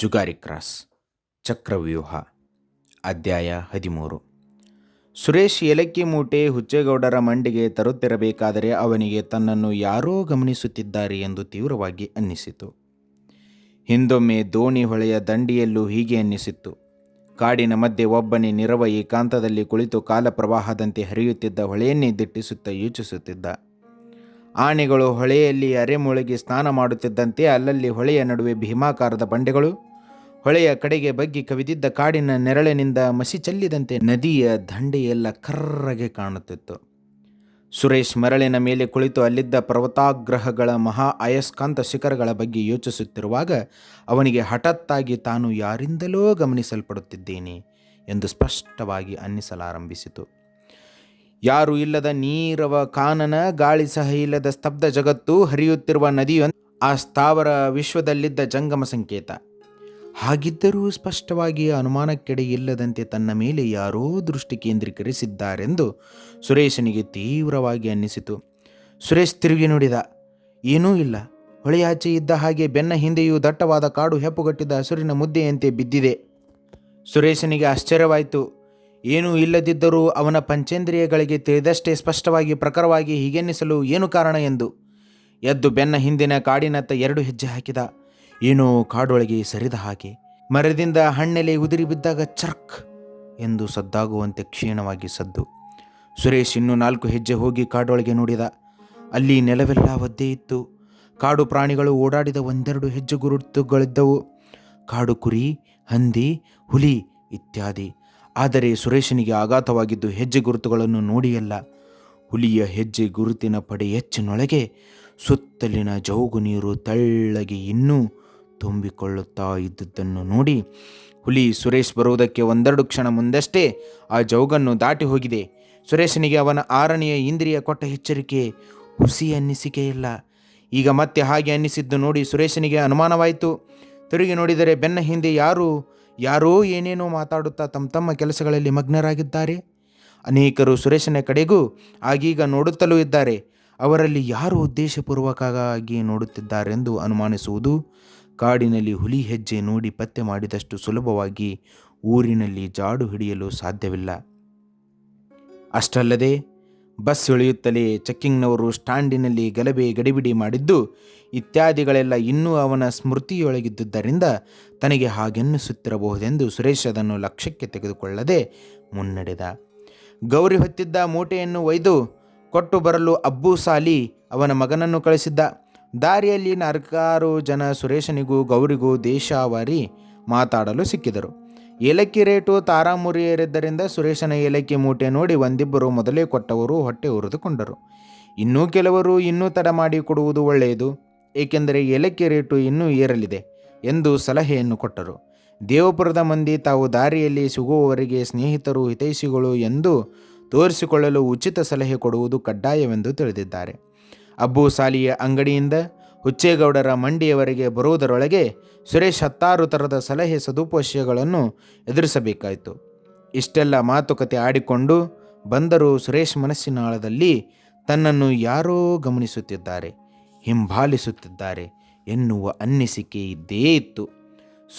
Jugari cross, ಚಕ್ರವ್ಯೂಹ, ಅಧ್ಯಾಯ ಹದಿಮೂರು. ಸುರೇಶ್ ಏಲಕ್ಕಿ ಮೂಟೆ ಹುಚ್ಚೇಗೌಡರ ಮಂಡಿಗೆ ತರುತ್ತಿರಬೇಕಾದರೆ ಅವನಿಗೆ ತನ್ನನ್ನು ಯಾರೋ ಗಮನಿಸುತ್ತಿದ್ದಾರೆ ಎಂದು ತೀವ್ರವಾಗಿ ಅನ್ನಿಸಿತು. ಹಿಂದೊಮ್ಮೆ ದೋಣಿ ಹೊಳೆಯ ದಂಡಿಯಲ್ಲೂ ಹೀಗೆ ಅನ್ನಿಸಿತ್ತು. ಕಾಡಿನ ಮಧ್ಯೆ ಒಬ್ಬನೇ ನಿರವ ಏಕಾಂತದಲ್ಲಿ ಕುಳಿತು ಕಾಲ ಪ್ರವಾಹದಂತೆ ಹರಿಯುತ್ತಿದ್ದ ಹೊಳೆಯನ್ನೇ ದಿಟ್ಟಿಸುತ್ತಾ ಯೋಚಿಸುತ್ತಿದ್ದ. ಆನೆಗಳು ಹೊಳೆಯಲ್ಲಿ ಅರೆಮುಳಗಿ ಸ್ನಾನ ಮಾಡುತ್ತಿದ್ದಂತೆ ಅಲ್ಲಲ್ಲಿ ಹೊಳೆಯ ನಡುವೆ ಭೀಮಾಕಾರದ ಬಂಡೆಗಳು ಹೊಳೆಯ ಕಡೆಗೆ ಬಗ್ಗಿ ಕವಿದಿದ್ದ ಕಾಡಿನ ನೆರಳಿನಿಂದ ಮಸಿ ಚೆಲ್ಲಿದಂತೆ ನದಿಯ ದಂಡೆಯೆಲ್ಲ ಕರ್ರಗೆ ಕಾಣುತ್ತಿತ್ತು. ಸುರೇಶ್ ಮರಳಿನ ಮೇಲೆ ಕುಳಿತು ಅಲ್ಲಿದ್ದ ಪರ್ವತಾಗ್ರಹಗಳ ಮಹಾ ಅಯಸ್ಕಾಂತ ಶಿಖರಗಳ ಬಗ್ಗೆ ಯೋಚಿಸುತ್ತಿರುವಾಗ ಅವನಿಗೆ ಹಠತ್ತಾಗಿ ತಾನು ಯಾರಿಂದಲೋ ಗಮನಿಸಲ್ಪಡುತ್ತಿದ್ದೇನೆ ಎಂದು ಸ್ಪಷ್ಟವಾಗಿ ಅನ್ನಿಸಲಾರಂಭಿಸಿತು. ಯಾರು ಇಲ್ಲದ ನೀರವ ಕಾನನ ಗಾಳಿ ಸಹ ಇಲ್ಲದ ಸ್ತಬ್ಧ ಜಗತ್ತು ಹರಿಯುತ್ತಿರುವ ನದಿಯೊಂದು ಆ ಸ್ಥಾವರ ವಿಶ್ವದಲ್ಲಿದ್ದ ಜಂಗಮ ಸಂಕೇತ. ಹಾಗಿದ್ದರೂ ಸ್ಪಷ್ಟವಾಗಿ ಅನುಮಾನಕ್ಕೆಡೆ ಇಲ್ಲದಂತೆ ತನ್ನ ಮೇಲೆ ಯಾರೋ ದೃಷ್ಟಿ ಕೇಂದ್ರೀಕರಿಸಿದ್ದಾರೆಂದು ಸುರೇಶನಿಗೆ ತೀವ್ರವಾಗಿ ಅನ್ನಿಸಿತು. ಸುರೇಶ್ ತಿರುಗಿ ನೋಡಿದ, ಏನೂ ಇಲ್ಲ. ಹೊಳೆಯಾಚೆ ಇದ್ದ ಹಾಗೆ ಬೆನ್ನ ಹಿಂದೆಯೂ ದಟ್ಟವಾದ ಕಾಡು ಹೆಪ್ಪುಗಟ್ಟಿದ ಹಸುರಿನ ಮುದ್ದೆಯಂತೆ ಬಿದ್ದಿದೆ. ಸುರೇಶನಿಗೆ ಆಶ್ಚರ್ಯವಾಯಿತು. ಏನೂ ಇಲ್ಲದಿದ್ದರೂ ಅವನ ಪಂಚೇಂದ್ರಿಯಗಳಿಗೆ ತಿಳಿದಷ್ಟೇ ಸ್ಪಷ್ಟವಾಗಿ ಪ್ರಖರವಾಗಿ ಹೀಗೆನ್ನಿಸಲು ಏನು ಕಾರಣ? ಎಂದು ಎದ್ದು ಬೆನ್ನ ಹಿಂದಿನ ಕಾಡಿನತ್ತ ಎರಡು ಹೆಜ್ಜೆ ಹಾಕಿದ. ಏನೋ ಕಾಡೊಳಗೆ ಸರಿದ ಹಾಗೆ ಮರದಿಂದ ಹಣ್ಣೆಲೆ ಉದುರಿ ಬಿದ್ದಾಗ ಚರ್ಕ್ ಎಂದು ಸದ್ದಾಗುವಂತೆ ಕ್ಷೀಣವಾಗಿ ಸದ್ದು. ಸುರೇಶ್ ಇನ್ನು ನಾಲ್ಕು ಹೆಜ್ಜೆ ಹೋಗಿ ಕಾಡೊಳಗೆ ನೋಡಿದ. ಅಲ್ಲಿ ನೆಲವೆಲ್ಲ ಒದ್ದೇ ಇತ್ತು. ಕಾಡು ಪ್ರಾಣಿಗಳು ಓಡಾಡಿದ ಒಂದೆರಡು ಹೆಜ್ಜೆ ಗುರುತುಗಳಿದ್ದವು. ಕಾಡು ಕುರಿ, ಹಂದಿ, ಹುಲಿ ಇತ್ಯಾದಿ. ಆದರೆ ಸುರೇಶನಿಗೆ ಆಘಾತವಾಗಿದ್ದು ಹೆಜ್ಜೆ ಗುರುತುಗಳನ್ನು ನೋಡಿಯಲ್ಲ. ಹುಲಿಯ ಹೆಜ್ಜೆ ಗುರುತಿನ ಪಡೆ ಸುತ್ತಲಿನ ಜೌಗು ನೀರು ತಳ್ಳಗೆ ಇನ್ನೂ ತುಂಬಿಕೊಳ್ಳುತ್ತಾ ಇದ್ದುದನ್ನು ನೋಡಿ ಹುಲಿ ಸುರೇಶ್ ಬರುವುದಕ್ಕೆ ಒಂದೆರಡು ಕ್ಷಣ ಮುಂದಷ್ಟೇ ಆ ಜೌಗನ್ನು ದಾಟಿ ಹೋಗಿದೆ. ಸುರೇಶನಿಗೆ ಅವನ ಆರನೆಯ ಇಂದ್ರಿಯ ಕೊಟ್ಟ ಎಚ್ಚರಿಕೆ ಹುಸಿ ಅನ್ನಿಸಿಕೆ ಇಲ್ಲ ಈಗ ಮತ್ತೆ ಹಾಗೆ ಅನ್ನಿಸಿದ್ದು ನೋಡಿ ಸುರೇಶನಿಗೆ ಅನುಮಾನವಾಯಿತು. ತಿರುಗಿ ನೋಡಿದರೆ ಬೆನ್ನ ಹಿಂದೆ ಯಾರು, ಯಾರೋ ಏನೇನೋ ಮಾತಾಡುತ್ತಾ ತಮ್ಮ ತಮ್ಮ ಕೆಲಸಗಳಲ್ಲಿ ಮಗ್ನರಾಗಿದ್ದಾರೆ. ಅನೇಕರು ಸುರೇಶನ ಕಡೆಗೂ ಆಗೀಗ ನೋಡುತ್ತಲೂ ಇದ್ದಾರೆ. ಅವರಲ್ಲಿ ಯಾರು ಉದ್ದೇಶಪೂರ್ವಕವಾಗಿ ನೋಡುತ್ತಿದ್ದಾರೆಂದು ಅನುಮಾನಿಸುವುದು ಕಾಡಿನಲ್ಲಿ ಹುಲಿ ಹೆಜ್ಜೆ ನೋಡಿ ಪತ್ತೆ ಮಾಡಿದಷ್ಟು ಸುಲಭವಾಗಿ ಊರಿನಲ್ಲಿ ಜಾಡು ಹಿಡಿಯಲು ಸಾಧ್ಯವಿಲ್ಲ. ಅಷ್ಟಲ್ಲದೆ, ಬಸ್ ಇಳಿಯುತ್ತಲೇ ಚೆಕ್ಕಿಂಗ್ನವರು ಸ್ಟ್ಯಾಂಡಿನಲ್ಲಿ ಗಲಭೆ ಗಡಿಬಿಡಿ ಮಾಡಿದ್ದು, ಇತ್ಯಾದಿಗಳೆಲ್ಲ ಇನ್ನೂ ಅವನ ಸ್ಮೃತಿಯೊಳಗಿದ್ದುದರಿಂದ ತನಗೆ ಹಾಗೆನ್ನಿಸುತ್ತಿರಬಹುದೆಂದು ಸುರೇಶ್ ಅದನ್ನು ಲಕ್ಷ್ಯಕ್ಕೆ ತೆಗೆದುಕೊಳ್ಳದೆ ಮುನ್ನಡೆದ. ಗೌರಿ ಹೊತ್ತಿದ್ದ ಮೂಟೆಯನ್ನು ಒಯ್ದು ಕೊಟ್ಟು ಬರಲು ಅಬ್ಬು ಸಾಲಿ ಅವನ ಮಗನನ್ನು ಕಳಿಸಿದ್ದ. ದಾರಿಯಲ್ಲಿ ನಾಲ್ಕಾರು ಜನ ಸುರೇಶನಿಗೂ ಗೌರಿಗೂ ದೇಶಾವರಿ ಮಾತಾಡಲು ಸಿಕ್ಕಿದರು. ಏಲಕ್ಕಿ ರೇಟು ತಾರಾಮುರಿ ಏರಿದ್ದರಿಂದ ಸುರೇಶನ ಏಲಕ್ಕಿ ಮೂಟೆ ನೋಡಿ ಒಂದಿಬ್ಬರು ಮೊದಲೇ ಕೊಟ್ಟವರು ಹೊಟ್ಟೆ ಉರಿದುಕೊಂಡರು. ಇನ್ನೂ ಕೆಲವರು ಇನ್ನೂ ತಡ ಮಾಡಿ ಕೊಡುವುದು ಒಳ್ಳೆಯದು, ಏಕೆಂದರೆ ಏಲಕ್ಕಿ ರೇಟು ಇನ್ನೂ ಏರಲಿದೆ ಎಂದು ಸಲಹೆಯನ್ನು ಕೊಟ್ಟರು. ದೇವಪುರದ ಮಂದಿ ತಾವು ದಾರಿಯಲ್ಲಿ ಸಿಗುವವರಿಗೆ ಸ್ನೇಹಿತರು ಹಿತೈಷಿಗಳು ಎಂದು ತೋರಿಸಿಕೊಳ್ಳಲು ಉಚಿತ ಸಲಹೆ ಕೊಡುವುದು ಕಡ್ಡಾಯವೆಂದು ತಿಳಿದಿದ್ದಾರೆ. ಅಬ್ಬು ಸಾಲಿಯ ಅಂಗಡಿಯಿಂದ ಹುಚ್ಚೇಗೌಡರ ಮಂಡಿಯವರೆಗೆ ಬರುವುದರೊಳಗೆ ಸುರೇಶ್ ಹತ್ತಾರು ಥರದ ಸಲಹೆ ಸದುಪಯೋಗಗಳನ್ನು ಎದುರಿಸಬೇಕಾಯಿತು. ಇಷ್ಟೆಲ್ಲ ಮಾತುಕತೆ ಆಡಿಕೊಂಡು ಬಂದರೂ ಸುರೇಶ್ ಮನಸ್ಸಿನಾಳದಲ್ಲಿ ತನ್ನನ್ನು ಯಾರೋ ಗಮನಿಸುತ್ತಿದ್ದಾರೆ, ಹಿಂಬಾಲಿಸುತ್ತಿದ್ದಾರೆ ಎನ್ನುವ ಅನ್ನಿಸಿಕೆ ಇದ್ದೇ ಇತ್ತು.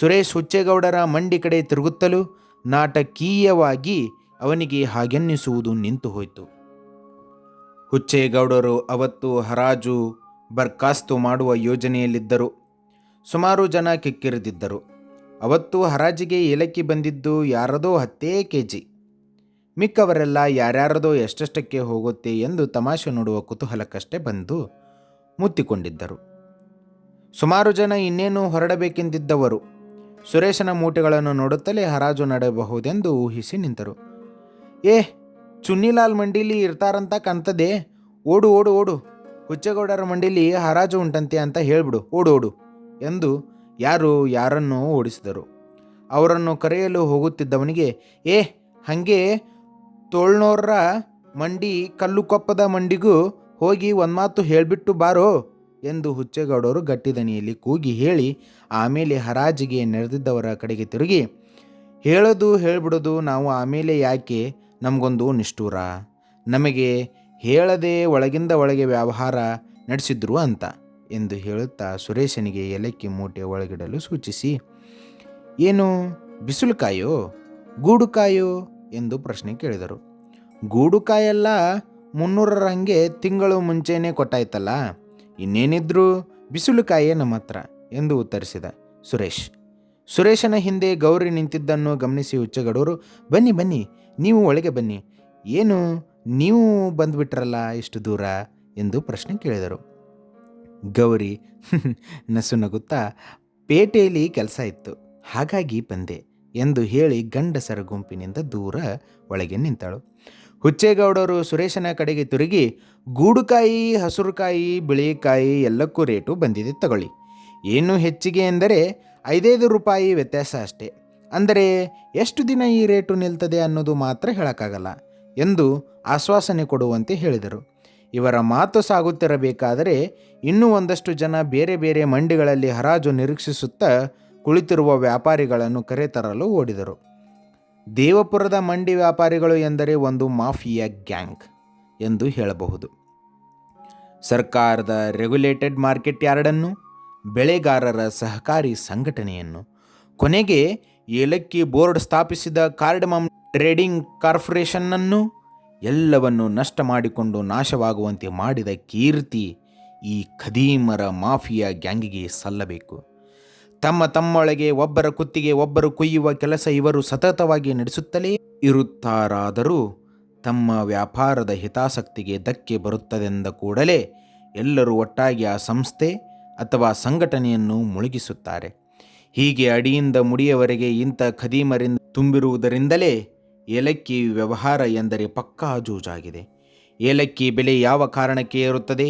ಸುರೇಶ್ ಹುಚ್ಚೇಗೌಡರ ಮಂಡಿ ಕಡೆ ತಿರುಗುತ್ತಲೂ ನಾಟಕೀಯವಾಗಿ ಅವನಿಗೆ ಹಾಗೆನ್ನಿಸುವುದು ನಿಂತು ಹೋಯಿತು. ಹುಚ್ಚೇಗೌಡರು ಅವತ್ತು ಹರಾಜು ಬರ್ಖಾಸ್ತು ಮಾಡುವ ಯೋಜನೆಯಲ್ಲಿದ್ದರು. ಸುಮಾರು ಜನ ಕಿಕ್ಕಿರಿದಿದ್ದರು. ಅವತ್ತು ಹರಾಜಿಗೆ ಏಲಕ್ಕಿ ಬಂದಿದ್ದು ಯಾರದೋ ಹತ್ತೇ ಕೆ ಜಿ ಮಿಕ್ಕವರೆಲ್ಲ ಯಾರ್ಯಾರದೋ ಎಷ್ಟೆಷ್ಟಕ್ಕೆ ಹೋಗುತ್ತೆ ಎಂದು ತಮಾಷೆ ನೋಡುವ ಕುತೂಹಲಕ್ಕಷ್ಟೇ ಬಂದು ಮುತ್ತಿಕೊಂಡಿದ್ದರು. ಸುಮಾರು ಜನ ಇನ್ನೇನು ಹೊರಡಬೇಕೆಂದಿದ್ದವರು. ಸುರೇಶನ ಮೂಟೆಗಳನ್ನು ನೋಡುತ್ತಲೇ ಹರಾಜು ನಡೆಯಬಹುದೆಂದು ಊಹಿಸಿ ನಿಂತರು. ಏ ಚುನ್ನಿಲಾಲ್ ಮಂಡಿಲಿ ಇರ್ತಾರಂತ ಕಂತದೆ. ಓಡು ಓಡು ಓಡು. ಹುಚ್ಚೇಗೌಡರ ಮಂಡಿಲಿ ಹರಾಜು ಉಂಟಂತೆ ಅಂತ ಹೇಳ್ಬಿಡು. ಓಡು ಓಡು ಎಂದು ಯಾರು ಯಾರನ್ನು ಓಡಿಸಿದರು. ಅವರನ್ನು ಕರೆಯಲು ಹೋಗುತ್ತಿದ್ದವನಿಗೆ, ಏ, ಹಾಗೆ ತೋಳ್ನೋರ ಮಂಡಿ ಕಲ್ಲುಕೊಪ್ಪದ ಮಂಡಿಗೂ ಹೋಗಿ ಒಂದು ಮಾತು ಹೇಳಿಬಿಟ್ಟು ಬಾರೋ ಎಂದು ಹುಚ್ಚೇಗೌಡರು ಗಟ್ಟಿದನಿಯಲ್ಲಿ ಕೂಗಿ ಹೇಳಿ ಆಮೇಲೆ ಹರಾಜಿಗೆ ನೆರೆದಿದ್ದವರ ಕಡೆಗೆ ತಿರುಗಿ, ಹೇಳೋದು ಹೇಳ್ಬಿಡೋದು ನಾವು ಆಮೇಲೆ ಯಾಕೆ ನಮಗೊಂದು ನಿಷ್ಠೂರ. ನಮಗೆ ಹೇಳದೆ ಒಳಗಿಂದ ಒಳಗೆ ವ್ಯವಹಾರ ನಡೆಸಿದ್ರು ಅಂತ ಎಂದು ಹೇಳುತ್ತಾ ಸುರೇಶನಿಗೆ ಏಲಕ್ಕಿ ಮೂಟೆ ಒಳಗಿಡಲು ಸೂಚಿಸಿ, ಏನು ಬಿಸಿಲುಕಾಯೋ ಗೂಡುಕಾಯೋ ಎಂದು ಪ್ರಶ್ನೆ ಕೇಳಿದರು. ಗೂಡುಕಾಯೆಲ್ಲ ಮುನ್ನೂರರ ಹಂಗೆ ತಿಂಗಳು ಮುಂಚೆನೇ ಕೊಟ್ಟಾಯ್ತಲ್ಲ, ಇನ್ನೇನಿದ್ರೂ ಬಿಸಿಲುಕಾಯೇ ನಮ್ಮ ಹತ್ರ, ಎಂದು ಉತ್ತರಿಸಿದ ಸುರೇಶ್. ಸುರೇಶನ ಹಿಂದೆ ಗೌರಿ ನಿಂತಿದ್ದನ್ನು ಗಮನಿಸಿ ಹುಚ್ಚಗಡೂರು, ಬನ್ನಿ ಬನ್ನಿ ನೀವು ಒಳಗೆ ಬನ್ನಿ. ಏನು ನೀವು ಬಂದುಬಿಟ್ರಲ್ಲ ಇಷ್ಟು ದೂರ? ಎಂದು ಪ್ರಶ್ನೆ ಕೇಳಿದರು. ಗೌರಿ ನಸು ನಗುತ್ತಾ, ಪೇಟೆಯಲ್ಲಿ ಕೆಲಸ ಇತ್ತು. ಹಾಗಾಗಿ ಬಂದೆ ಎಂದು ಹೇಳಿ ಗಂಡಸರ ಗುಂಪಿನಿಂದ ದೂರ ಒಳಗೆ ನಿಂತಳು. ಹುಚ್ಚೇಗೌಡರು ಸುರೇಶನ ಕಡೆಗೆ ತಿರುಗಿ, ಗೂಡುಕಾಯಿ, ಹಸುರುಕಾಯಿ, ಬಿಳಿಕಾಯಿ ಎಲ್ಲಕ್ಕೂ ರೇಟು ಬಂದಿದೆ ತಗೊಳ್ಳಿ. ಏನು ಹೆಚ್ಚಿಗೆ ಎಂದರೆ ಐದೈದು ರೂಪಾಯಿ ವ್ಯತ್ಯಾಸ ಅಷ್ಟೇ. ಅಂದರೆ ಎಷ್ಟು ದಿನ ಈ ರೇಟು ನಿಲ್ತದೆ ಅನ್ನೋದು ಮಾತ್ರ ಹೇಳೋಕ್ಕಾಗಲ್ಲ ಎಂದು ಆಶ್ವಾಸನೆ ಕೊಡುವಂತೆ ಹೇಳಿದರು. ಇವರ ಮಾತು ಸಾಗುತ್ತಿರಬೇಕಾದರೆ ಇನ್ನೂ ಒಂದಷ್ಟು ಜನ ಬೇರೆ ಬೇರೆ ಮಂಡಿಗಳಲ್ಲಿ ಹರಾಜು ನಿರೀಕ್ಷಿಸುತ್ತಾ ಕುಳಿತಿರುವ ವ್ಯಾಪಾರಿಗಳನ್ನು ಕರೆತರಲು ಓಡಿದರು. ದೇವಪುರದ ಮಂಡಿ ವ್ಯಾಪಾರಿಗಳು ಎಂದರೆ ಒಂದು ಮಾಫಿಯಾ ಗ್ಯಾಂಗ್ ಎಂದು ಹೇಳಬಹುದು. ಸರ್ಕಾರದ ರೆಗ್ಯುಲೇಟೆಡ್ ಮಾರ್ಕೆಟ್ ಯಾರ್ಡನ್ನು? ಬೆಳೆಗಾರರ ಸಹಕಾರಿ ಸಂಘಟನೆಯನ್ನು. ಕೊನೆಗೆ ಏಲಕ್ಕಿ ಬೋರ್ಡ್ ಸ್ಥಾಪಿಸಿದ ಕಾರ್ಡಮಮ್ ಟ್ರೇಡಿಂಗ್ ಕಾರ್ಪೊರೇಷನ್ನನ್ನು ಎಲ್ಲವನ್ನು ನಷ್ಟ ಮಾಡಿಕೊಂಡು ನಾಶವಾಗುವಂತೆ ಮಾಡಿದ ಕೀರ್ತಿ ಈ ಖದೀಮರ ಮಾಫಿಯಾ ಗ್ಯಾಂಗಿಗೆ ಸಲ್ಲಬೇಕು. ತಮ್ಮ ತಮ್ಮೊಳಗೆ ಒಬ್ಬರ ಕುತ್ತಿಗೆ ಒಬ್ಬರು ಕೊಯ್ಯುವ ಕೆಲಸ ಇವರು ಸತತವಾಗಿ ನಡೆಸುತ್ತಲೇ ಇರುತ್ತಾರಾದರೂ ತಮ್ಮ ವ್ಯಾಪಾರದ ಹಿತಾಸಕ್ತಿಗೆ ಧಕ್ಕೆ ಬರುತ್ತದೆಂದ ಕೂಡಲೇ ಎಲ್ಲರೂ ಒಟ್ಟಾಗಿ ಆ ಸಂಸ್ಥೆ ಅಥವಾ ಸಂಘಟನೆಯನ್ನು ಮುಳುಗಿಸುತ್ತಾರೆ. ಹೀಗೆ ಅಡಿಯಿಂದ ಮುಡಿಯವರೆಗೆ ಇಂಥ ಖದೀಮರಿಂದ ತುಂಬಿರುವುದರಿಂದಲೇ ಏಲಕ್ಕಿ ವ್ಯವಹಾರ ಎಂದರೆ ಪಕ್ಕಾ ಜೂಜಾಗಿದೆ. ಏಲಕ್ಕಿ ಬೆಲೆ ಯಾವ ಕಾರಣಕ್ಕೆ ಏರುತ್ತದೆ,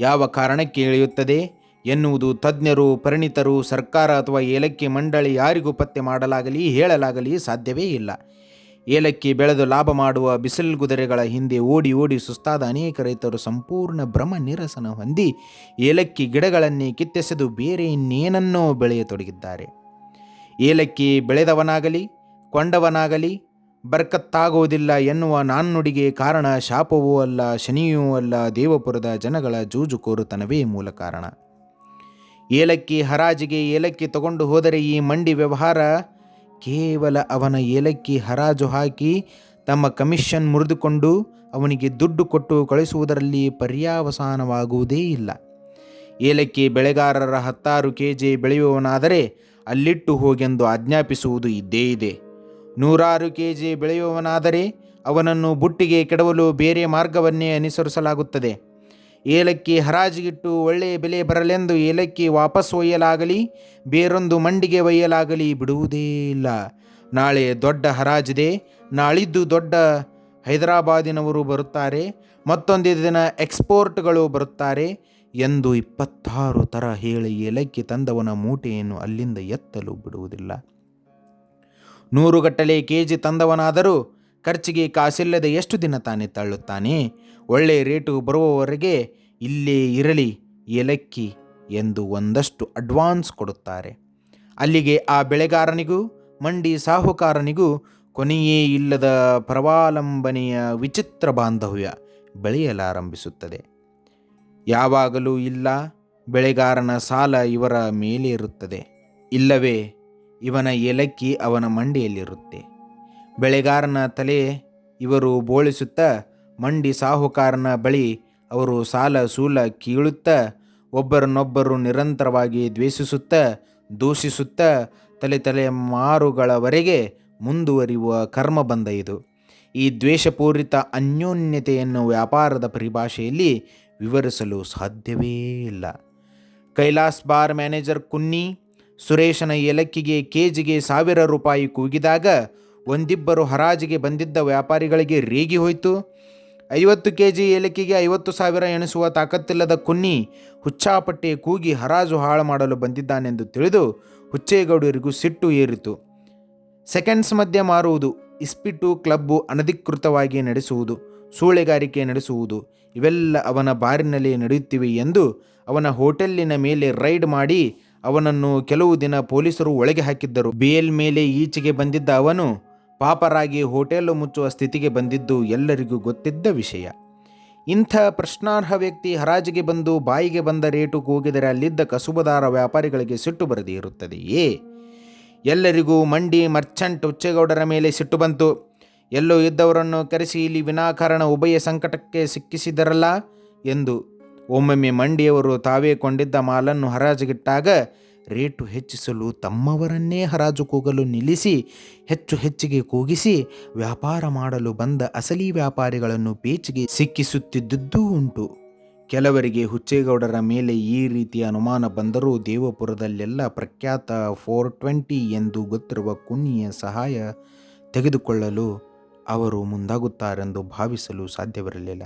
ಯಾವ ಕಾರಣಕ್ಕೆ ಇಳಿಯುತ್ತದೆ ಎನ್ನುವುದು ತಜ್ಞರು, ಪರಿಣಿತರು, ಸರ್ಕಾರ ಅಥವಾ ಏಲಕ್ಕಿ ಮಂಡಳಿ ಯಾರಿಗೂ ಪತ್ತೆ ಮಾಡಲಾಗಲಿ, ಹೇಳಲಾಗಲಿ ಸಾಧ್ಯವೇ ಇಲ್ಲ. ಏಲಕ್ಕಿ ಬೆಳೆದು ಲಾಭ ಮಾಡುವ ಬಿಸಿಲುಗುದುರೆಗಳ ಹಿಂದೆ ಓಡಿ ಓಡಿ ಸುಸ್ತಾದ ಅನೇಕ ರೈತರು ಸಂಪೂರ್ಣ ಭ್ರಮ ನಿರಸನ ಹೊಂದಿ ಏಲಕ್ಕಿ ಗಿಡಗಳನ್ನೇ ಕಿತ್ತೆಸೆದು ಬೇರೆ ಇನ್ನೇನನ್ನೋ ಬೆಳೆಯತೊಡಗಿದ್ದಾರೆ. ಏಲಕ್ಕಿ ಬೆಳೆದವನಾಗಲಿ, ಕೊಂಡವನಾಗಲಿ, ಬರ್ಕತ್ತಾಗುವುದಿಲ್ಲ ಎನ್ನುವ ನಾಣ್ಣುಡಿಗೆ ಕಾರಣ ಶಾಪವೂ ಅಲ್ಲ, ಶನಿಯೂ ಅಲ್ಲ, ದೇವಪುರದ ಜನಗಳ ಜೂಜುಕೋರುತನವೇ ಮೂಲ ಕಾರಣ. ಏಲಕ್ಕಿ ಹರಾಜಿಗೆ ಏಲಕ್ಕಿ ತಗೊಂಡು ಹೋದರೆ ಈ ಮಂಡಿ ವ್ಯವಹಾರ ಕೇವಲ ಅವನ ಏಲಕ್ಕಿ ಹರಾಜು ಹಾಕಿ ತಮ್ಮ ಕಮಿಷನ್ ಮುರಿದುಕೊಂಡು ಅವನಿಗೆ ದುಡ್ಡು ಕೊಟ್ಟು ಕಳಿಸುವುದರಲ್ಲಿ ಪರ್ಯಾವಸಾನವಾಗುವುದೇ ಇಲ್ಲ. ಏಲಕ್ಕಿ ಬೆಳೆಗಾರರ ಹತ್ತಾರು ಕೆ ಜಿ ಬೆಳೆಯುವವನಾದರೆ ಅಲ್ಲಿಟ್ಟು ಹೋಗೆಂದು ಆಜ್ಞಾಪಿಸುವುದು ಇದ್ದೇ ಇದೆ. ನೂರಾರು ಕೆ ಜಿ ಬೆಳೆಯುವವನಾದರೆ ಅವನನ್ನು ಬುಟ್ಟಿಗೆ ಕೆಡವಲು ಬೇರೆ ಮಾರ್ಗವನ್ನೇ ಅನುಸರಿಸಲಾಗುತ್ತದೆ. ಏಲಕ್ಕಿ ಹರಾಜಿಗಿಟ್ಟು ಒಳ್ಳೆಯ ಬೆಲೆ ಬರಲೆಂದು ಏಲಕ್ಕಿ ವಾಪಸ್ ಒಯ್ಯಲಾಗಲಿ, ಬೇರೊಂದು ಮಂಡಿಗೆ ಒಯ್ಯಲಾಗಲಿ ಬಿಡುವುದೇ ಇಲ್ಲ. ನಾಳೆ ದೊಡ್ಡ ಹರಾಜಿದೆ. ನಾಳಿದ್ದು ದೊಡ್ಡ ಹೈದರಾಬಾದಿನವರು ಬರುತ್ತಾರೆ. ಮತ್ತೊಂದು ದಿನ ಎಕ್ಸ್ಪೋರ್ಟ್ಗಳು ಬರುತ್ತಾರೆ ಎಂದು ಇಪ್ಪತ್ತಾರು ಥರ ಹೇಳಿ ಏಲಕ್ಕಿ ತಂದವನ ಮೂಟೆಯನ್ನು ಅಲ್ಲಿಂದ ಎತ್ತಲು ಬಿಡುವುದಿಲ್ಲ. ನೂರುಗಟ್ಟಲೆ ಕೆ ಜಿ ತಂದವನಾದರೂ ಖರ್ಚಿಗೆ ಕಾಸಿಲ್ಲದೆ ಎಷ್ಟು ದಿನ ತಾನೇ ತಳ್ಳುತ್ತಾನೆ? ಒಳ್ಳೆಯ ರೇಟು ಬರುವವರೆಗೆ ಇಲ್ಲೇ ಇರಲಿ, ಏಲಕ್ಕಿ ಎಂದು ಒಂದಷ್ಟು ಅಡ್ವಾನ್ಸ್ ಕೊಡುತ್ತಾರೆ. ಅಲ್ಲಿಗೆ ಆ ಬೆಳೆಗಾರನಿಗೂ, ಮಂಡಿ ಸಾಹುಕಾರನಿಗೂ ಕೊನೆಯೇ ಇಲ್ಲದ ಪರವಾಲಂಬನೆಯ ವಿಚಿತ್ರ ಬಾಂಧವ್ಯ ಬೆಳೆಯಲಾರಂಭಿಸುತ್ತದೆ. ಯಾವಾಗಲೂ ಇಲ್ಲ, ಬೆಳೆಗಾರನ ಸಾಲ ಇವರ ಮೇಲೆ ಇರುತ್ತದೆ. ಇಲ್ಲವೇ, ಇವನ ಏಲಕ್ಕಿ ಅವನ ಮಂಡಿಯಲ್ಲಿರುತ್ತೆ. ಬೆಳೆಗಾರನ ತಲೆ ಇವರು ಬೋಳಿಸುತ್ತಾ ಮಂಡಿ ಸಾಹುಕಾರನ ಬಳಿ ಅವರು ಸಾಲ ಸೂಲ ಕೀಳುತ್ತಾ, ಒಬ್ಬರನ್ನೊಬ್ಬರು ನಿರಂತರವಾಗಿ ದ್ವೇಷಿಸುತ್ತಾ, ದೂಷಿಸುತ್ತಾ, ತಲೆ ತಲೆ ಮಾರುಗಳವರೆಗೆ ಮುಂದುವರಿಯುವ ಕರ್ಮ ಬಂದ ಇದು. ಈ ದ್ವೇಷಪೂರಿತ ಅನ್ಯೋನ್ಯತೆಯನ್ನು ವ್ಯಾಪಾರದ ಪರಿಭಾಷೆಯಲ್ಲಿ ವಿವರಿಸಲು ಸಾಧ್ಯವೇ ಇಲ್ಲ. ಕೈಲಾಸ್ ಬಾರ್ ಮ್ಯಾನೇಜರ್ ಕುನ್ನಿ ಸುರೇಶನ ಏಲಕ್ಕಿಗೆ ಕೆಜಿಗೆ ಸಾವಿರ ರೂಪಾಯಿ ಕೂಗಿದಾಗ, ಒಂದಿಬ್ಬರು ಹರಾಜಿಗೆ ಬಂದಿದ್ದ ವ್ಯಾಪಾರಿಗಳಿಗೆ ರೇಗಿ ಹೋಯಿತು. ಐವತ್ತು ಕೆ ಜಿ ಏಲಕ್ಕಿಗೆ ಐವತ್ತು ಸಾವಿರ ಎಣಿಸುವ ತಾಕತ್ತಿಲ್ಲದ ಕುನ್ನಿ ಹುಚ್ಚಾಪಟ್ಟೆ ಕೂಗಿ ಹರಾಜು ಹಾಳು ಮಾಡಲು ಬಂದಿದ್ದಾನೆಂದು ತಿಳಿದು ಹುಚ್ಚೇಗೌಡರಿಗೂ ಸಿಟ್ಟು ಏರಿತು. ಸೆಕೆಂಡ್ಸ್ ಮಧ್ಯೆ ಮಾರುವುದು ಇಸ್ಪಿಟ್ಟು ಕ್ಲಬ್ಬು ಅನಧಿಕೃತವಾಗಿ ನಡೆಸುವುದು, ಸೂಳೆಗಾರಿಕೆ ನಡೆಸುವುದು, ಇವೆಲ್ಲ ಅವನ ಬಾರಿನಲ್ಲಿ ನಡೆಯುತ್ತಿವೆ ಎಂದು ಅವನ ಹೋಟೆಲ್ಲಿನ ಮೇಲೆ ರೈಡ್ ಮಾಡಿ ಅವನನ್ನು ಕೆಲವು ದಿನ ಪೊಲೀಸರು ಒಳಗೆ ಹಾಕಿದ್ದರು. ಬೇಲ್ ಮೇಲೆ ಈಚೆಗೆ ಬಂದಿದ್ದ ಅವನು ಪಾಪರಾಗಿ ಹೋಟೆಲ್ ಮುಚ್ಚುವ ಸ್ಥಿತಿಗೆ ಬಂದಿದ್ದು ಎಲ್ಲರಿಗೂ ಗೊತ್ತಿದ್ದ ವಿಷಯ. ಇಂಥ ಪ್ರಶ್ನಾರ್ಹ ವ್ಯಕ್ತಿ ಹರಾಜಿಗೆ ಬಂದು ಬಾಯಿಗೆ ಬಂದ ರೇಟು ಕೂಗಿದರೆ ಅಲ್ಲಿದ್ದ ಕಸುಬುದಾರ ವ್ಯಾಪಾರಿಗಳಿಗೆ ಸಿಟ್ಟು ಬರದೇ ಇರುತ್ತದೆಯೇ? ಎಲ್ಲರಿಗೂ ಮಂಡಿ ಮರ್ಚಂಟ್ ಉಚ್ಚೇಗೌಡರ ಮೇಲೆ ಸಿಟ್ಟು ಬಂತು. ಎಲ್ಲೋ ಇದ್ದವರನ್ನು ಕರೆಸಿ ಇಲ್ಲಿ ವಿನಾಕಾರಣ ಉಭಯ ಸಂಕಟಕ್ಕೆ ಸಿಕ್ಕಿಸಿದರಲ್ಲ? ಎಂದು ಒಮ್ಮೊಮ್ಮೆ ಮಂಡಿಯವರು ತಾವೇ ಕೊಂಡಿದ್ದ ಮಾಲನ್ನು ಹರಾಜಿಗಿಟ್ಟಾಗ ರೇಟು ಹೆಚ್ಚಿಸಲು ತಮ್ಮವರನ್ನೇ ಹರಾಜು ಕೂಗಲು ನಿಲ್ಲಿಸಿ, ಹೆಚ್ಚು ಹೆಚ್ಚಿಗೆ ಕೂಗಿಸಿ, ವ್ಯಾಪಾರ ಮಾಡಲು ಬಂದ ಅಸಲಿ ವ್ಯಾಪಾರಿಗಳನ್ನು ಪೇಚಿಗೆ ಸಿಕ್ಕಿಸುತ್ತಿದ್ದುದೂ ಉಂಟು. ಕೆಲವರಿಗೆ ಹುಚ್ಚೇಗೌಡರ ಮೇಲೆ ಈ ರೀತಿಯ ಅನುಮಾನ ಬಂದರೂ ದೇವಪುರದಲ್ಲೆಲ್ಲ ಪ್ರಖ್ಯಾತ ಫೋರ್ ಟ್ವೆಂಟಿ ಎಂದು ಗೊತ್ತಿರುವ ಕುನ್ನಿಯ ಸಹಾಯ ತೆಗೆದುಕೊಳ್ಳಲು ಅವರು ಮುಂದಾಗುತ್ತಾರೆಂದು ಭಾವಿಸಲು ಸಾಧ್ಯವಿರಲಿಲ್ಲ.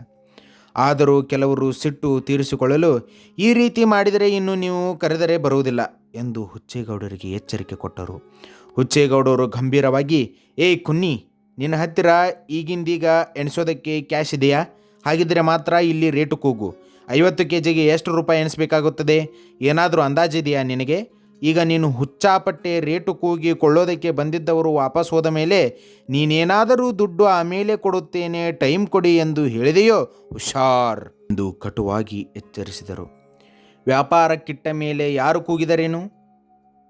ಆದರೂ ಕೆಲವರು ಸಿಟ್ಟು ತೀರಿಸಿಕೊಳ್ಳಲು ಈ ರೀತಿ ಮಾಡಿದರೆ ಇನ್ನು ನೀವು ಕರೆದರೆ ಬರುವುದಿಲ್ಲ ಎಂದು ಹುಚ್ಚೇಗೌಡರಿಗೆ ಎಚ್ಚರಿಕೆ ಕೊಟ್ಟರು. ಹುಚ್ಚೇಗೌಡರು ಗಂಭೀರವಾಗಿ, ಏಯ್ ಕುನ್ನಿ, ನಿನ್ನ ಹತ್ತಿರ ಈಗಿಂದೀಗ ಎಣಿಸೋದಕ್ಕೆ ಕ್ಯಾಶ್ ಇದೆಯಾ? ಹಾಗಿದ್ದರೆ ಮಾತ್ರ ಇಲ್ಲಿ ರೇಟು ಕೂಗು. ಐವತ್ತು ಕೆ ಜಿಗೆ ಎಷ್ಟು ರೂಪಾಯಿ ಎಣಿಸಬೇಕಾಗುತ್ತದೆ? ಏನಾದರೂ ಅಂದಾಜಿದೆಯಾ ನಿನಗೆ? ಈಗ ನೀನು ಹುಚ್ಚಾಪಟ್ಟೆ ರೇಟು ಕೂಗಿ ಕೊಳ್ಳೋದಕ್ಕೆ ಬಂದಿದ್ದವರು ವಾಪಸ್ ಹೋದ ಮೇಲೆ ನೀನೇನಾದರೂ ದುಡ್ಡು ಆಮೇಲೆ ಕೊಡುತ್ತೇನೆ, ಟೈಮ್ ಕೊಡಿ ಎಂದು ಹೇಳಿದೆಯೋ? ಹುಷಾರ್ ಎಂದು ಕಟುವಾಗಿ ಎಚ್ಚರಿಸಿದರು. ವ್ಯಾಪಾರಕ್ಕಿಟ್ಟ ಮೇಲೆ ಯಾರು ಕೂಗಿದರೇನು?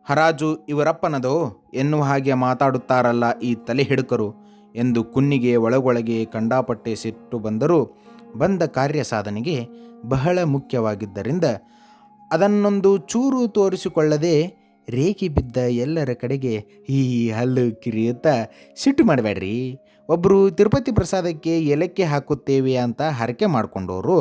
ಹರಾಜು ಇವರಪ್ಪನದೋ? ಎನ್ನುವ ಹಾಗೆ ಮಾತಾಡುತ್ತಾರಲ್ಲ ಈ ತಲೆ ಹಿಡುಕರು ಎಂದು ಕುನ್ನಿಗೆ ಒಳಗೊಳಗೆ ಕಂಡಾಪಟ್ಟೆ ಸಿಟ್ಟು ಬಂದರೂ ಬಂದ ಕಾರ್ಯ ಸಾಧನೆಗೆ ಬಹಳ ಮುಖ್ಯವಾಗಿದ್ದರಿಂದ ಅದನ್ನೊಂದು ಚೂರು ತೋರಿಸಿಕೊಳ್ಳದೆ ರೇಖೆ ಬಿದ್ದ ಎಲ್ಲರ ಕಡೆಗೆ ಈ ಹಲ್ಲು ಕಿರಿಯುತ್ತಾ ಸಿಟ್ಟು ಮಾಡಬೇಡ್ರಿ. ಒಬ್ಬರು ತಿರುಪತಿ ಪ್ರಸಾದಕ್ಕೆ ಏಲಕ್ಕಿ ಹಾಕುತ್ತೇವೆ ಅಂತ ಹರಕೆ ಮಾಡಿಕೊಂಡವರು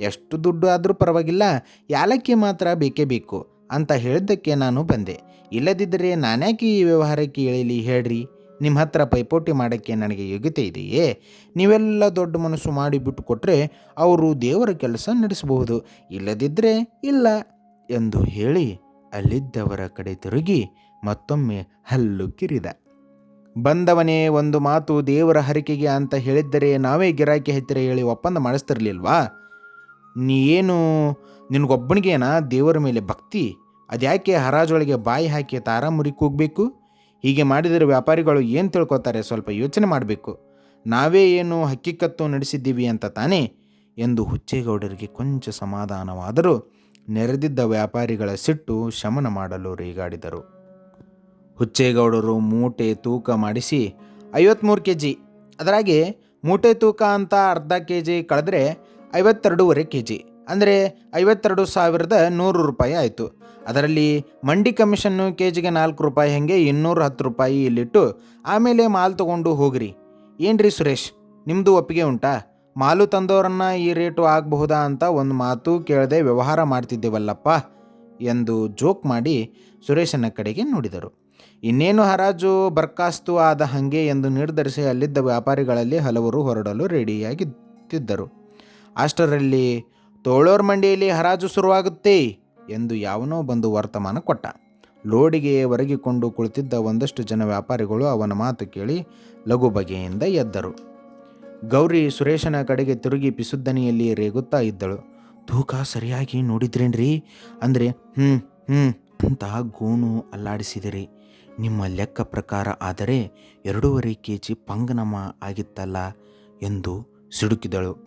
ಎಷ್ಟು ದುಡ್ಡು ಆದರೂ ಪರವಾಗಿಲ್ಲ ಏಲಕ್ಕಿ ಮಾತ್ರ ಬೇಕೇ ಬೇಕು ಅಂತ ಹೇಳಿದ್ದಕ್ಕೆ ನಾನು ಬಂದೆ. ಇಲ್ಲದಿದ್ದರೆ ನಾನ್ಯಾಕೆ ಈ ವ್ಯವಹಾರಕ್ಕೆ ಇಳಿಲಿ ಹೇಳ್ರಿ. ನಿಮ್ಮ ಹತ್ರ ಪೈಪೋಟಿ ಮಾಡೋಕ್ಕೆ ನನಗೆ ಯೋಗ್ಯತೆ ಇದೆಯೇ? ನೀವೆಲ್ಲ ದೊಡ್ಡ ಮನಸ್ಸು ಮಾಡಿ ಬಿಟ್ಟು ಕೊಟ್ಟರೆ ಅವರು ದೇವರ ಕೆಲಸ ನಡೆಸಬಹುದು. ಇಲ್ಲದಿದ್ದರೆ ಇಲ್ಲ ಎಂದು ಹೇಳಿ ಅಲ್ಲಿದ್ದವರ ಕಡೆ ತಿರುಗಿ ಮತ್ತೊಮ್ಮೆ ಹಲ್ಲು ಕಿರಿದ. ಬಂದವನೇ, ಒಂದು ಮಾತು ದೇವರ ಹರಿಕೆಗೆ ಅಂತ ಹೇಳಿದ್ದರೆ ನಾವೇ ಗಿರಾಕಿ ಹತ್ತಿರ ಹೇಳಿ ಒಪ್ಪಂದ ಮಾಡಿಸ್ತಿರ್ಲಿಲ್ವಾ? ನೀ ಏನು ನಿನಗೊಬ್ಬನಿಗೇನಾ ದೇವರ ಮೇಲೆ ಭಕ್ತಿ? ಅದ್ಯಾಕೆ ಹರಾಜೊಳಗೆ ಬಾಯಿ ಹಾಕಿ ತಾರಾಮುರಿ ಕೂಗಬೇಕು? ಹೀಗೆ ಮಾಡಿದರೆ ವ್ಯಾಪಾರಿಗಳು ಏನು ತಿಳ್ಕೊತಾರೆ? ಸ್ವಲ್ಪ ಯೋಚನೆ ಮಾಡಬೇಕು. ನಾವೇ ಏನು ಹಕ್ಕಿಕತ್ತು ನಡೆಸಿದ್ದೀವಿ ಅಂತ ತಾನೇ? ಎಂದು ಹುಚ್ಚೇಗೌಡರಿಗೆ ಕೊಂಚ ಸಮಾಧಾನವಾದರೂ ನೆರೆದಿದ್ದ ವ್ಯಾಪಾರಿಗಳ ಸಿಟ್ಟು ಶಮನ ಮಾಡಲು ರೇಗಾಡಿದರು. ಹುಚ್ಚೇಗೌಡರು ಮೂಟೆ ತೂಕ ಮಾಡಿಸಿ ಐವತ್ತ್ಮೂರು ಕೆ ಜಿ ಅದರಾಗೆ ಮೂಟೆ ತೂಕ ಅಂತ ಅರ್ಧ ಕೆ ಜಿ ಕಳೆದ್ರೆ ಐವತ್ತೆರಡೂವರೆ ಕೆ ಜಿ ಅಂದರೆ ಐವತ್ತೆರಡು ಸಾವಿರದ ನೂರು ರೂಪಾಯಿ ಆಯಿತು. ಅದರಲ್ಲಿ ಮಂಡಿ ಕಮಿಷನ್ನು ಕೆ ಜಿಗೆ ನಾಲ್ಕು ರೂಪಾಯಿ ಹಾಗೆ ಇನ್ನೂರು ಹತ್ತು ರೂಪಾಯಿ ಇಲ್ಲಿಟ್ಟು ಆಮೇಲೆ ಮಾಲ್ ತೊಗೊಂಡು ಹೋಗ್ರಿ. ಏನ್ರಿ ಸುರೇಶ್ ನಿಮ್ಮದು ಒಪ್ಪಿಗೆ ಉಂಟಾ? ಮಾಲು ತಂದವರನ್ನ ಈ ರೇಟು ಆಗಬಹುದಾ ಅಂತ ಒಂದು ಮಾತು ಕೇಳದೆ ವ್ಯವಹಾರ ಮಾಡ್ತಿದ್ದೇವಲ್ಲಪ್ಪ ಎಂದು ಜೋಕ್ ಮಾಡಿ ಸುರೇಶನ ಕಡೆಗೆ ನೋಡಿದರು. ಇನ್ನೇನು ಹರಾಜು ಬರ್ಕಾಸ್ತು ಆದ ಹಾಗೆ ಎಂದು ನಿರ್ಧರಿಸಿ ಅಲ್ಲಿದ್ದ ವ್ಯಾಪಾರಿಗಳಲ್ಲಿ ಹಲವರು ಹೊರಡಲು ರೆಡಿಯಾಗಿದ್ದರು ಅಷ್ಟರಲ್ಲಿ ತೋಳೋರ್ ಮಂಡಿಯಲ್ಲಿ ಹರಾಜು ಶುರುವಾಗುತ್ತೆ ಎಂದು ಯಾವನೋ ಬಂದು ವರ್ತಮಾನ ಕೊಟ್ಟ. ಲೋಡಿಗೆ ಒರಗಿಕೊಂಡು ಕುಳಿತಿದ್ದ ಒಂದಷ್ಟು ಜನ ವ್ಯಾಪಾರಿಗಳು ಅವನ ಮಾತು ಕೇಳಿ ಲಘು ಬಗೆಯಿಂದ ಎದ್ದರು. ಗೌರಿ ಸುರೇಶನ ಕಡೆಗೆ ತಿರುಗಿ ಪಿಸುದ್ದನಿಯಲ್ಲಿ ರೇಗುತ್ತಾ ಇದ್ದಳು. ತೂಕ ಸರಿಯಾಗಿ ನೋಡಿದ್ರೇನ್ರಿ? ಅಂದರೆ ಹ್ಞೂ ಹ್ಞೂ ಅಂತ ಗೋಣು ಅಲ್ಲಾಡಿಸಿದಿರಿ. ನಿಮ್ಮ ಲೆಕ್ಕ ಪ್ರಕಾರ ಆದರೆ ಎರಡೂವರೆ ಕೆ ಜಿ ಪಂಗನಮ ಆಗಿತ್ತಲ್ಲ ಎಂದು ಸಿಡುಕಿದಳು.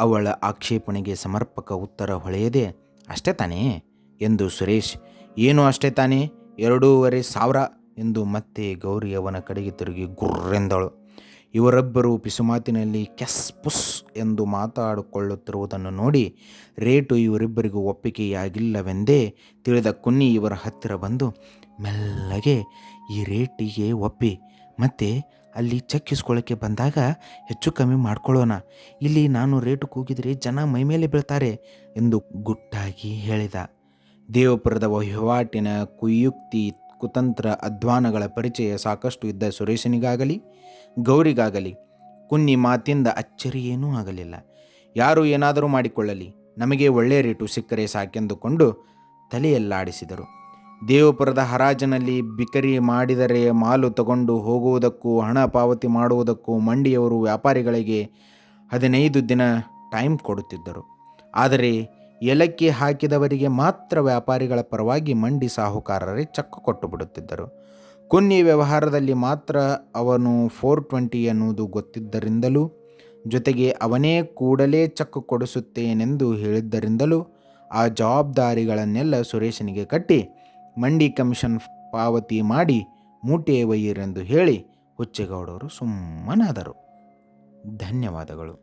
ಅವಳ ಆಕ್ಷೇಪಣೆಗೆ ಸಮರ್ಪಕ ಉತ್ತರ ಹೊಳೆಯದೆ, ಅಷ್ಟೇ ತಾನೇ? ಎಂದು ಸುರೇಶ್, ಏನು ಅಷ್ಟೇ ತಾನೇ? ಎರಡೂವರೆ ಸಾವಿರ? ಎಂದು ಮತ್ತೆ ಗೌರಿ ಅವನ ಕಡೆಗೆ ತಿರುಗಿ ಗುರ್ರೆಂದಳು. ಇವರೊಬ್ಬರು ಪಿಸುಮಾತಿನಲ್ಲಿ ಕೆಸ್ ಪುಸ್ ಎಂದು ಮಾತಾಡಿಕೊಳ್ಳುತ್ತಿರುವುದನ್ನು ನೋಡಿ ರೇಟು ಇವರಿಬ್ಬರಿಗೂ ಒಪ್ಪಿಗೆಯಾಗಿಲ್ಲವೆಂದೇ ತಿಳಿದ ಕುನ್ನಿ ಇವರ ಹತ್ತಿರ ಬಂದು, ಮೆಲ್ಲಗೆ ಈ ರೇಟಿಗೆ ಒಪ್ಪಿ, ಮತ್ತೆ ಅಲ್ಲಿ ಚೆಕ್ಕಿಸ್ಕೊಳ್ಳೋಕ್ಕೆ ಬಂದಾಗ ಹೆಚ್ಚು ಕಮ್ಮಿ ಮಾಡ್ಕೊಳ್ಳೋಣ. ಇಲ್ಲಿ ನಾನು ರೇಟು ಕೂಗಿದರೆ ಜನ ಮೈಮೇಲೆ ಬೀಳ್ತಾರೆ ಎಂದು ಗುಟ್ಟಾಗಿ ಹೇಳಿದ. ದೇವಪುರದ ವಹಿವಾಟಿನ ಕುಯುಕ್ತಿ ಕುತಂತ್ರ ಅಧ್ವಾನಗಳ ಪರಿಚಯ ಸಾಕಷ್ಟು ಇದ್ದ ಸುರೇಶನಿಗಾಗಲಿ, ಗೌರಿಗಾಗಲಿ, ಕುನ್ನಿ ಮಾತಿಂದ ಅಚ್ಚರಿಯೇನೂ ಆಗಲಿಲ್ಲ. ಯಾರು ಏನಾದರೂ ಮಾಡಿಕೊಳ್ಳಲಿ, ನಮಗೆ ಒಳ್ಳೆಯ ರೇಟು ಸಿಕ್ಕರೆ ಸಾಕೆಂದುಕೊಂಡು ತಲೆಯಲ್ಲಾಡಿಸಿದರು. ದೇವಪುರದ ಹರಾಜಿನಲ್ಲಿ ಬಿಕರಿ ಮಾಡಿದರೆ ಮಾಲು ತಗೊಂಡು ಹೋಗುವುದಕ್ಕೂ, ಹಣ ಪಾವತಿ ಮಾಡುವುದಕ್ಕೂ ಮಂಡಿಯವರು ವ್ಯಾಪಾರಿಗಳಿಗೆ ಹದಿನೈದು ದಿನ ಟೈಮ್ ಕೊಡುತ್ತಿದ್ದರು. ಆದರೆ ಏಲಕ್ಕಿ ಹಾಕಿದವರಿಗೆ ಮಾತ್ರ ವ್ಯಾಪಾರಿಗಳ ಪರವಾಗಿ ಮಂಡಿ ಸಾಹುಕಾರರೇ ಚಕ್ಕು ಕೊಟ್ಟು ಬಿಡುತ್ತಿದ್ದರು. ಕುನ್ನಿ ವ್ಯವಹಾರದಲ್ಲಿ ಮಾತ್ರ ಅವನು ಫೋರ್ ಟ್ವೆಂಟಿ ಎನ್ನುವುದು ಗೊತ್ತಿದ್ದರಿಂದಲೂ, ಜೊತೆಗೆ ಅವನೇ ಕೂಡಲೇ ಚಕ್ಕು ಕೊಡಿಸುತ್ತೇನೆಂದು ಹೇಳಿದ್ದರಿಂದಲೂ, ಆ ಜವಾಬ್ದಾರಿಗಳನ್ನೆಲ್ಲ ಸುರೇಶನಿಗೆ ಕಟ್ಟಿ ಮಂಡಿ ಕಮಿಷನ್ ಪಾವತಿ ಮಾಡಿ ಮೂಟೆ ಒಯ್ಯಿರೆಂದು ಹೇಳಿ ಹುಚ್ಚೇಗೌಡರು ಸುಮ್ಮನಾದರು. ಧನ್ಯವಾದಗಳು.